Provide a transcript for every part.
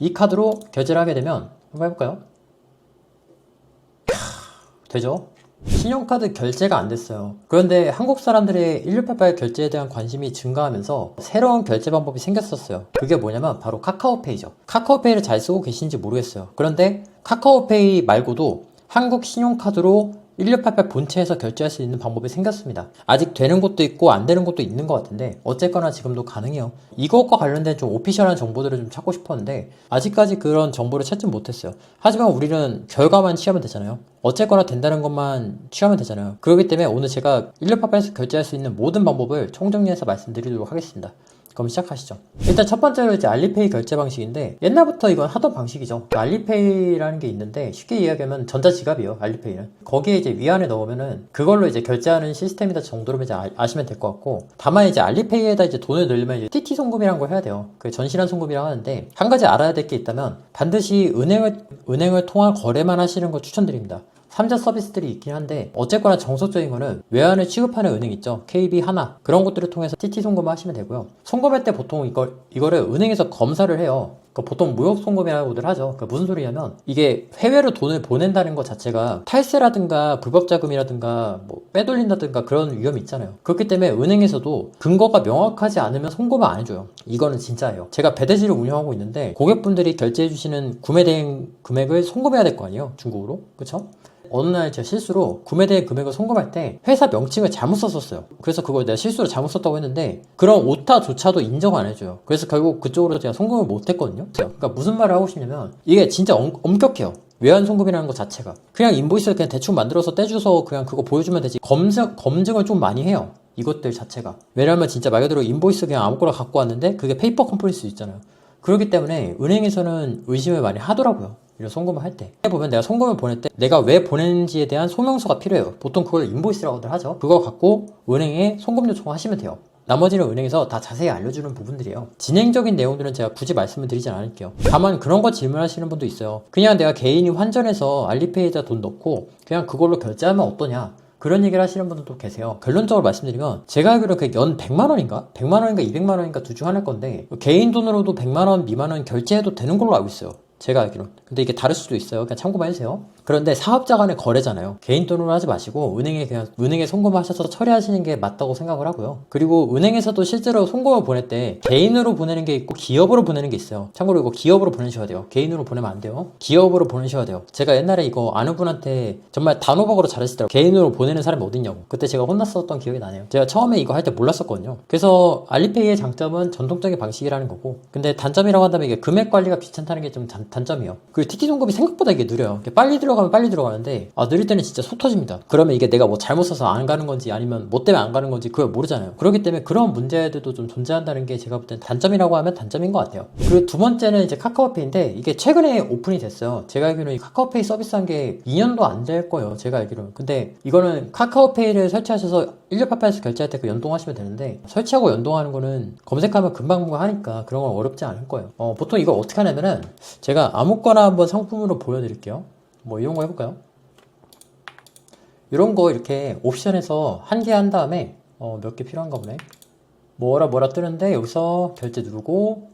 이 카드로 결제를 하게 되면 한번 해볼까요? 되죠? 신용카드 결제가 안 됐어요. 그런데 한국 사람들의 1688 결제에 대한 관심이 증가하면서 새로운 결제 방법이 생겼었어요. 그게 뭐냐면 바로 카카오페이죠. 카카오페이를 잘 쓰고 계신지 모르겠어요. 그런데 카카오페이 말고도 한국 신용카드로 1688 본체에서 결제할 수 있는 방법이 생겼습니다. 아직 되는 곳도 있고 안 되는 곳도 있는 것 같은데 어쨌거나 지금도 가능해요. 이것과 관련된 좀 오피셜한 정보들을 좀 찾고 싶었는데 아직까지 그런 정보를 찾지 못했어요. 하지만 우리는 결과만 취하면 되잖아요. 어쨌거나 된다는 것만 취하면 되잖아요. 그렇기 때문에 오늘 제가 1688에서 결제할 수 있는 모든 방법을 총정리해서 말씀드리도록 하겠습니다. 그럼 시작하시죠. 일단 첫 번째로 이제 알리페이 결제 방식인데 옛날부터 이건 하던 방식이죠. 그 알리페이라는 게 있는데 쉽게 이야기하면 전자지갑이에요. 알리페이는 거기에 이제 위안을 넣으면은 그걸로 이제 결제하는 시스템이다 정도로 이제 아, 시면 될 것 같고 다만 이제 알리페이에다 이제 돈을 넣으면 이제 TT 송금이라는 걸 해야 돼요. 그 전실한 송금이라고 하는데 한 가지 알아야 될 게 있다면 반드시 은행을 은행을 통한 거래만 하시는 걸 추천드립니다. 3자 서비스들이 있긴 한데 어쨌거나 정석적인 거는 외환을 취급하는 은행 있죠. KB 하나 그런 것들을 통해서 TT 송금을 하시면 되고요. 송금할 때 보통 이걸 이거를 은행에서 검사를 해요. 그 보통 무역 송금이라고들 하죠. 그 무슨 소리냐면 이게 해외로 돈을 보낸다는 것 자체가 탈세라든가 불법 자금이라든가 뭐 빼돌린다든가 그런 위험이 있잖아요. 그렇기 때문에 은행에서도 근거가 명확하지 않으면 송금을 안 해줘요. 이거는 진짜예요. 제가 배대지를 운영하고 있는데 고객분들이 결제해 주시는 구매 대행 금액을 송금해야 될 거 아니에요. 중국으로 그렇죠? 어느 날 제가 실수로 구매대행 금액을 송금할 때 회사 명칭을 잘못 썼었어요. 그래서 그걸 내가 실수로 잘못 썼다고 했는데 그런 오타조차도 인정 안 해줘요. 그래서 결국 그쪽으로 제가 송금을 못 했거든요. 그러니까 무슨 말을 하고 싶냐면 이게 진짜 엄, 엄격해요. 외환 송금이라는 것 자체가 그냥 인보이스를 그냥 대충 만들어서 떼줘서 그냥 그거 보여주면 되지 검증 검증을 좀 많이 해요. 이것들 자체가 왜냐하면 진짜 말 그대로 인보이스 그냥 아무거나 갖고 왔는데 그게 페이퍼 컴플리스 있잖아요. 그렇기 때문에 은행에서는 의심을 많이 하더라고요. 이런 송금을 할 때. 보면 내가 송금을 보낼 때 내가 왜 보냈는지에 대한 소명서가 필요해요. 보통 그걸 인보이스라고들 하죠. 그거 갖고 은행에 송금 요청을 하시면 돼요. 나머지는 은행에서 다 자세히 알려주는 부분들이에요. 진행적인 내용들은 제가 굳이 말씀을 드리진 않을게요. 다만 그런 거 질문하시는 분도 있어요. 그냥 내가 개인이 환전해서 알리페이에다 돈 넣고 그냥 그걸로 결제하면 어떠냐? 그런 얘기를 하시는 분들도 계세요. 결론적으로 말씀드리면 제가 알기로 그연 100만 원인가? 100만 원인가 200만 원인가 둘 중 하나일 건데 개인 돈으로도 100만 원 미만은 결제해도 되는 걸로 알고 있어요. 제가 알기로. 근데 이게 다를 수도 있어요. 그냥 참고만 해주세요. 그런데 사업자 간의 거래잖아요. 개인 돈으로 하지 마시고 은행에 그냥 은행에 송금하셔서 처리하시는 게 맞다고 생각을 하고요. 그리고 은행에서도 실제로 송금을 보낼 때 개인으로 보내는 게 있고 기업으로 보내는 게 있어요. 참고로 이거 기업으로 보내셔야 돼요. 개인으로 보내면 안 돼요. 기업으로 보내셔야 돼요. 제가 옛날에 이거 아는 분한테 정말 단호박으로 잘하시더라고요. 개인으로 보내는 사람이 어딨냐고. 그때 제가 혼났었던 기억이 나네요. 제가 처음에 이거 할 때 몰랐었거든요. 그래서 알리페이의 장점은 전통적인 방식이라는 거고 근데 단점이라고 한다면 이게 금액 관리가 귀찮다는 게 좀 단점이에요. 그리고 TT 송금이 생각보다 이게 느려요. 빨리 들어가면 빨리 들어가는데 아 느릴 때는 진짜 속 터집니다. 그러면 이게 내가 뭐 잘못 써서 안 가는 건지 아니면 뭐 때문에 안 가는 건지 그걸 모르잖아요. 그렇기 때문에 그런 문제들도 좀 존재한다는 게 제가 볼 땐 단점이라고 하면 단점인 것 같아요. 그리고 두 번째는 이제 카카오페이인데 이게 최근에 오픈이 됐어요. 제가 알기로는 이 카카오페이 서비스한 게 2년도 안 될 거예요. 제가 알기로는. 근데 이거는 카카오페이를 설치하셔서 1688에서 결제할 때 그 연동하시면 되는데 설치하고 연동하는 거는 검색하면 금방 하니까 그런 건 어렵지 않을 거예요. 어, 보통 이걸 어떻게 하냐면은 제가 아무거나 한번 상품으로 보여드릴게요. 뭐 이런 거 해볼까요? 이런 거 이렇게 옵션에서 한 개 한 다음에 어, 몇 개 필요한가 보네. 뭐라 뭐라 뜨는데 여기서 결제 누르고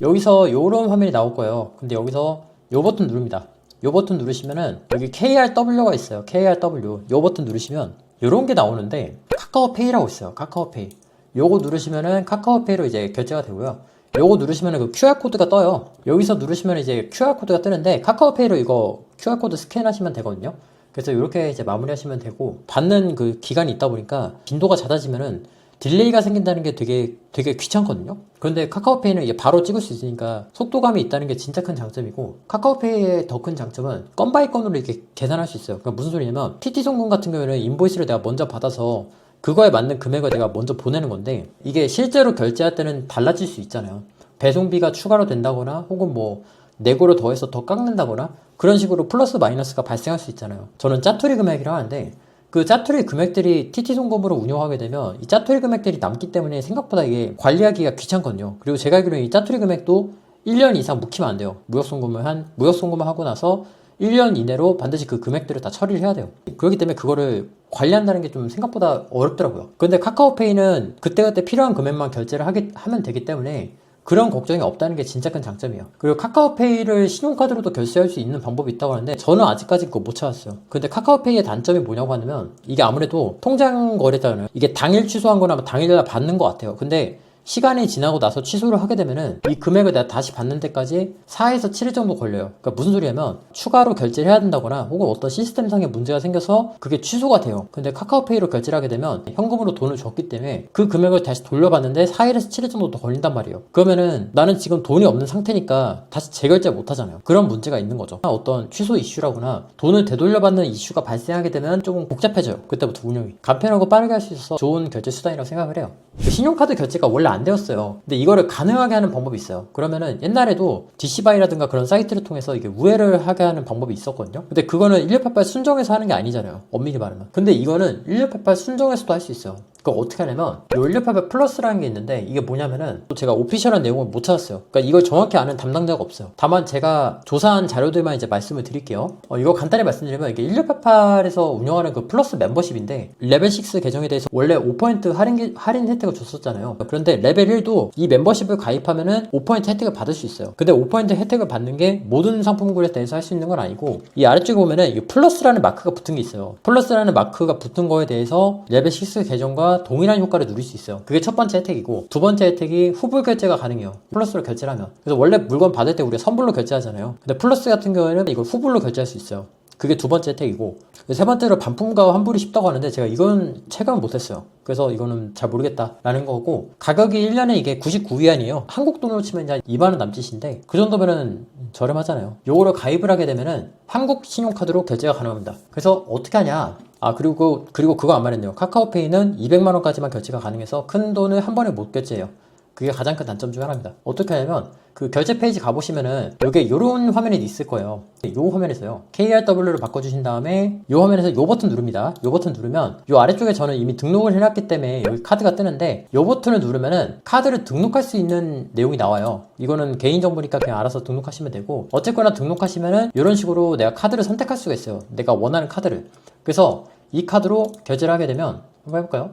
여기서 요런 화면이 나올 거예요. 근데 여기서 요 버튼 누릅니다. 요 버튼 누르시면은 여기 KRW가 있어요. KRW. 요 버튼 누르시면 요런 게 나오는데 카카오페이라고 있어요. 카카오페이. 요거 누르시면은 카카오페이로 이제 결제가 되고요. 요거 누르시면 그 QR코드가 떠요. 여기서 누르시면 이제 QR코드가 뜨는데 카카오페이로 이거 QR코드 스캔하시면 되거든요. 그래서 이렇게 이제 마무리하시면 되고 받는 그 기간이 있다 보니까 빈도가 잦아지면은 딜레이가 생긴다는 게 되게 되게 귀찮거든요. 그런데 카카오페이는 이게 바로 찍을 수 있으니까 속도감이 있다는 게 진짜 큰 장점이고 카카오페이의 더 큰 장점은 건 바이 건으로 이렇게 계산할 수 있어요. 그러니까 무슨 소리냐면 TT 송금 같은 경우에는 인보이스를 내가 먼저 받아서 그거에 맞는 금액을 내가 먼저 보내는 건데 이게 실제로 결제할 때는 달라질 수 있잖아요. 배송비가 추가로 된다거나 혹은 뭐 내고를 더해서 더 깎는다거나 그런 식으로 플러스 마이너스가 발생할 수 있잖아요. 저는 짜투리 금액이라 하는데 그 짜투리 금액들이 TT 송금으로 운영하게 되면 이 짜투리 금액들이 남기 때문에 생각보다 이게 관리하기가 귀찮거든요. 그리고 제가 알기로는 이 짜투리 금액도 1년 이상 묵히면 안 돼요. 무역 송금을 한 무역 송금을 하고 나서 1년 이내로 반드시 그 금액들을 다 처리를 해야 돼요. 그렇기 때문에 그거를 관리한다는 게 좀 생각보다 어렵더라고요. 근데 카카오페이는 그때그때 필요한 금액만 결제를 하게, 하면 되기 때문에 그런 걱정이 없다는 게 진짜 큰 장점이에요. 그리고 카카오페이를 신용카드로도 결제할 수 있는 방법이 있다고 하는데 저는 아직까지 그거 못 찾았어요. 근데 카카오페이의 단점이 뭐냐고 하면 이게 아무래도 통장 거래잖아요. 이게 당일 취소한 거나 당일날 받는 것 같아요. 근데 시간이 지나고 나서 취소를 하게 되면은 이 금액을 내가 다시 받는 데까지 4에서 7일 정도 걸려요. 그러니까 무슨 소리냐면 추가로 결제를 해야 된다거나 혹은 어떤 시스템상의 문제가 생겨서 그게 취소가 돼요. 근데 카카오페이로 결제를 하게 되면 현금으로 돈을 줬기 때문에 그 금액을 다시 돌려받는데 4일에서 7일 정도 더 걸린단 말이에요. 그러면은 나는 지금 돈이 없는 상태니까 다시 재결제 못 하잖아요. 그런 문제가 있는 거죠. 어떤 취소 이슈라거나 돈을 되돌려받는 이슈가 발생하게 되면 조금 복잡해져요. 그때부터 운영이. 간편하고 빠르게 할 수 있어서 좋은 결제 수단이라고 생각을 해요. 신용카드 결제가 원래 안 되었어요. 근데 이거를 가능하게 하는 방법이 있어요. 그러면은 옛날에도 DC바이라든가 그런 사이트를 통해서 이게 우회를 하게 하는 방법이 있었거든요. 근데 그거는 1688 순정해서 하는 게 아니잖아요. 엄밀히 말하면. 근데 이거는 1688 순정해서도 할 수 있어요. 그거 어떻게 하냐면 요1688 플러스라는 게 있는데 이게 뭐냐면은 또 제가 오피셜한 내용을 못 찾았어요. 그러니까 이걸 정확히 아는 담당자가 없어요. 다만 제가 조사한 자료들만 이제 말씀을 드릴게요. 어, 이거 간단히 말씀드리면 이게 1688에서 운영하는 그 플러스 멤버십인데 레벨 6 계정에 대해서 원래 5% 할인 기- 할인 혜택을 줬었잖아요. 그런데 레벨 1도 이 멤버십을 가입하면은 5% 혜택을 받을 수 있어요. 근데 5% 혜택을 받는 게 모든 상품군에 대해서 할 수 있는 건 아니고 이 아래쪽에 보면은 이 플러스라는 마크가 붙은 게 있어요. 플러스라는 마크가 붙은 거에 대해서 레벨 6 계정과 동일한 효과를 누릴 수 있어요. 그게 첫 번째 혜택이고 두 번째 혜택이 후불 결제가 가능해요. 플러스로 결제를 하면. 그래서 원래 물건 받을 때 우리가 선불로 결제하잖아요. 근데 플러스 같은 경우에는 이걸 후불로 결제할 수 있어요. 그게 두 번째 혜택이고 세 번째로 반품과 환불이 쉽다고 하는데 제가 이건 체감을 못했어요. 그래서 이거는 잘 모르겠다라는 거고 가격이 1년에 이게 99위안이에요. 한국 돈으로 치면 이제 2만원 남짓인데 그 정도면은 저렴하잖아요. 요거를 가입을 하게 되면은 한국 신용카드로 결제가 가능합니다. 그래서 어떻게 하냐? 아 그리고 그리고 그거 안 말했네요. 카카오페이는 200만 원까지만 결제가 가능해서 큰 돈을 한 번에 못 결제해요. 그게 가장 큰 단점 중 하나입니다. 어떻게 하냐면 그 결제 페이지 가보시면은 이게 이런 화면이 있을 거예요. 이 화면에서요. KRW를 바꿔주신 다음에 이 화면에서 이 버튼 누릅니다. 이 버튼 누르면 이 아래쪽에 저는 이미 등록을 해놨기 때문에 여기 카드가 뜨는데 이 버튼을 누르면은 카드를 등록할 수 있는 내용이 나와요. 이거는 개인정보니까 그냥 알아서 등록하시면 되고 어쨌거나 등록하시면은 이런 식으로 내가 카드를 선택할 수가 있어요. 내가 원하는 카드를. 그래서 이 카드로 결제를 하게 되면 한번 해볼까요?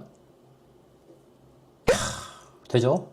되죠?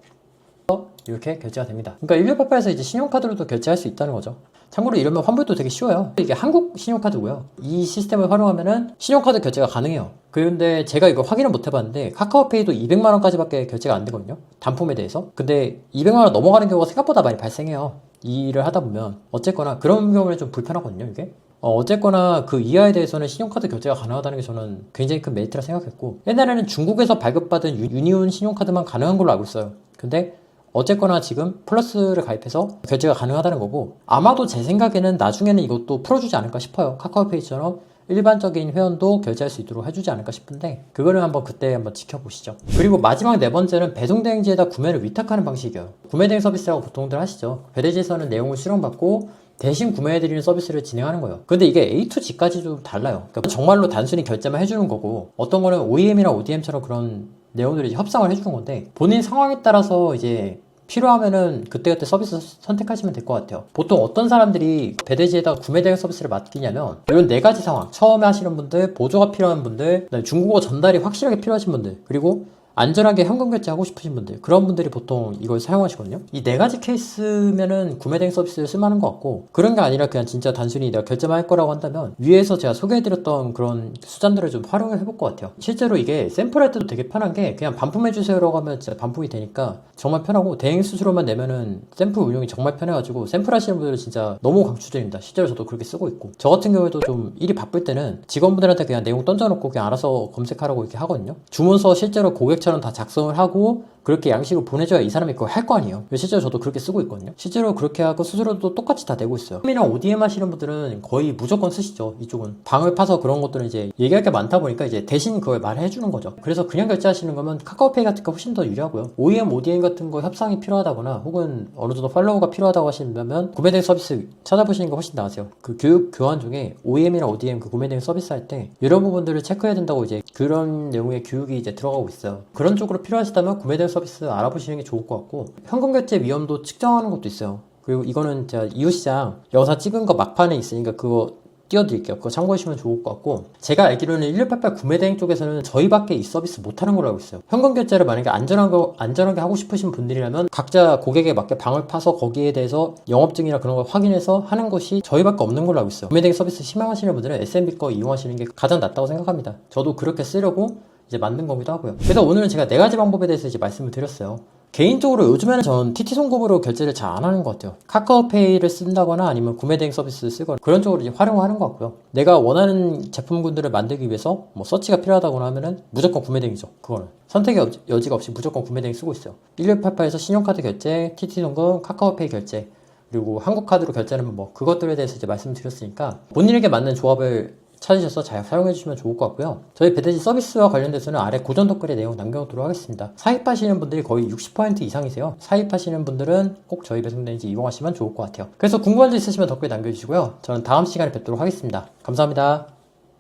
이렇게 결제가 됩니다. 그러니까 1688에서 이제 신용카드로도 결제할 수 있다는 거죠. 참고로 이러면 환불도 되게 쉬워요. 이게 한국 신용카드고요. 이 시스템을 활용하면은 신용카드 결제가 가능해요. 그런데 제가 이거 확인을 못 해봤는데 카카오페이도 200만 원까지밖에 결제가 안 되거든요. 단품에 대해서. 근데 200만 원 넘어가는 경우가 생각보다 많이 발생해요. 이 일을 하다 보면 어쨌거나 그런 경우는 좀 불편하거든요. 이게. 어, 어쨌거나 그 이하에 대해서는 신용카드 결제가 가능하다는 게 저는 굉장히 큰 메리트라 생각했고 옛날에는 중국에서 발급받은 유- 유니온 신용카드만 가능한 걸로 알고 있어요. 근데 어쨌거나 지금 플러스를 가입해서 결제가 가능하다는 거고 아마도 제 생각에는 나중에는 이것도 풀어주지 않을까 싶어요. 카카오페이처럼 일반적인 회원도 결제할 수 있도록 해주지 않을까 싶은데 그거는 한번 그때 한번 지켜보시죠. 그리고 마지막 네 번째는 배송대행지에다 구매를 위탁하는 방식이에요. 구매대행 서비스라고 보통들 하시죠. 배대지에서는 내용을 수령받고 대신 구매해드리는 서비스를 진행하는 거예요. 근데 이게 A to G까지 좀 달라요. 그러니까 정말로 단순히 결제만 해주는 거고 어떤 거는 OEM이나 ODM처럼 그런 내용들이 이제 협상을 해주는 건데 본인 상황에 따라서 이제 필요하면은 그때그때 서비스 선택하시면 될 것 같아요. 보통 어떤 사람들이 배대지에다 구매 대행 서비스를 맡기냐면 이런 네 가지 상황. 처음에 하시는 분들, 보조가 필요한 분들, 중국어 전달이 확실하게 필요하신 분들, 그리고 안전하게 현금 결제하고 싶으신 분들 그런 분들이 보통 이걸 사용하시거든요. 이 네 가지 케이스면은 구매대행 서비스를 쓸만한 것 같고 그런 게 아니라 그냥 진짜 단순히 내가 결제만 할 거라고 한다면 위에서 제가 소개해드렸던 그런 수단들을 좀 활용을 해볼 것 같아요. 실제로 이게 샘플할 때도 되게 편한 게 그냥 반품해주세요라고 하면 진짜 반품이 되니까 정말 편하고 대행 수수료만 내면은 샘플 운용이 정말 편해가지고 샘플 하시는 분들은 진짜 너무 강추드립니다. 실제로 저도 그렇게 쓰고 있고. 저 같은 경우에도 좀 일이 바쁠 때는 직원분들한테 그냥 내용 던져놓고 그냥 알아서 검색하라고 이렇게 하거든요. 주문서 실제로 고객처럼 다 작성을 하고 그렇게 양식을 보내줘야 이 사람이 그걸 할 거 아니에요. 실제로 저도 그렇게 쓰고 있거든요. 실제로 그렇게 하고 수수료도 똑같이 다 내고 있어요. 홈이랑 ODM 하시는 분들은 거의 무조건 쓰시죠. 이쪽은 방을 파서 그런 것들은 이제 얘기할 게 많다 보니까 이제 대신 그걸 말해 주는 거죠. 그래서 그냥 결제하시는 거면 카카오페이 같은 거 훨씬 더 유리하고요. OEM, ODM 같은 거 협상이 필요하다거나 혹은 어느 정도 팔로우가 필요하다고 하시면 구매대행 서비스 찾아보시는 게 훨씬 나으세요. 그 교육 교환 중에 OEM이나 ODM 그 구매대행 서비스 할 때 이런 부분들을 체크해야 된다고 이제 그런 내용의 교육이 이제 들어가고 있어요. 그런 쪽으로 필요하시다면 구매대행 서비스 알아보시는 게 좋을 것 같고 현금 결제 위험도 측정하는 것도 있어요. 그리고 이거는 제가 이웃시장 영상 찍은 거 막판에 있으니까 그거 띄워드릴게요. 그거 참고하시면 좋을 것 같고 제가 알기로는 1688 구매대행 쪽에서는 저희밖에 이 서비스 못하는 걸로 알고 있어요. 현금 결제를 만약에 안전한 거 안전하게 하고 싶으신 분들이라면 각자 고객에 맞게 방을 파서 거기에 대해서 영업증이나 그런 걸 확인해서 하는 것이 저희밖에 없는 걸로 알고 있어요. 구매대행 서비스 희망하시는 분들은 SMB 거 이용하시는 게 가장 낫다고 생각합니다. 저도 그렇게 쓰려고 이제 만든 거기도 하고요. 그래서 오늘은 제가 네 가지 방법에 대해서 이제 말씀을 드렸어요. 개인적으로 요즘에는 전 TT 송금으로 결제를 잘 안 하는 것 같아요. 카카오페이를 쓴다거나 아니면 구매 대행 서비스를 쓰거나 그런 쪽으로 이제 활용하는 것 같고요. 내가 원하는 제품군들을 만들기 위해서 뭐 서치가 필요하다거나 하면은 무조건 구매 대행이죠. 그거는. 선택의 여- 여지가 없이 무조건 구매 대행 쓰고 있어요. 1688에서 신용카드 결제, TT 송금, 카카오페이 결제, 그리고 한국 카드로 결제하는 뭐 그것들에 대해서 이제 말씀드렸으니까 본인에게 맞는 조합을 찾으셔서 잘 사용해 주시면 좋을 것 같고요. 저희 배대지 서비스와 관련돼서는 아래 고전 댓글에 내용 남겨놓도록 하겠습니다. 사입하시는 분들이 거의 60% 이상이세요. 사입하시는 분들은 꼭 저희 배송대행지 이용하시면 좋을 것 같아요. 그래서 궁금한 점 있으시면 댓글 남겨주시고요. 저는 다음 시간에 뵙도록 하겠습니다. 감사합니다.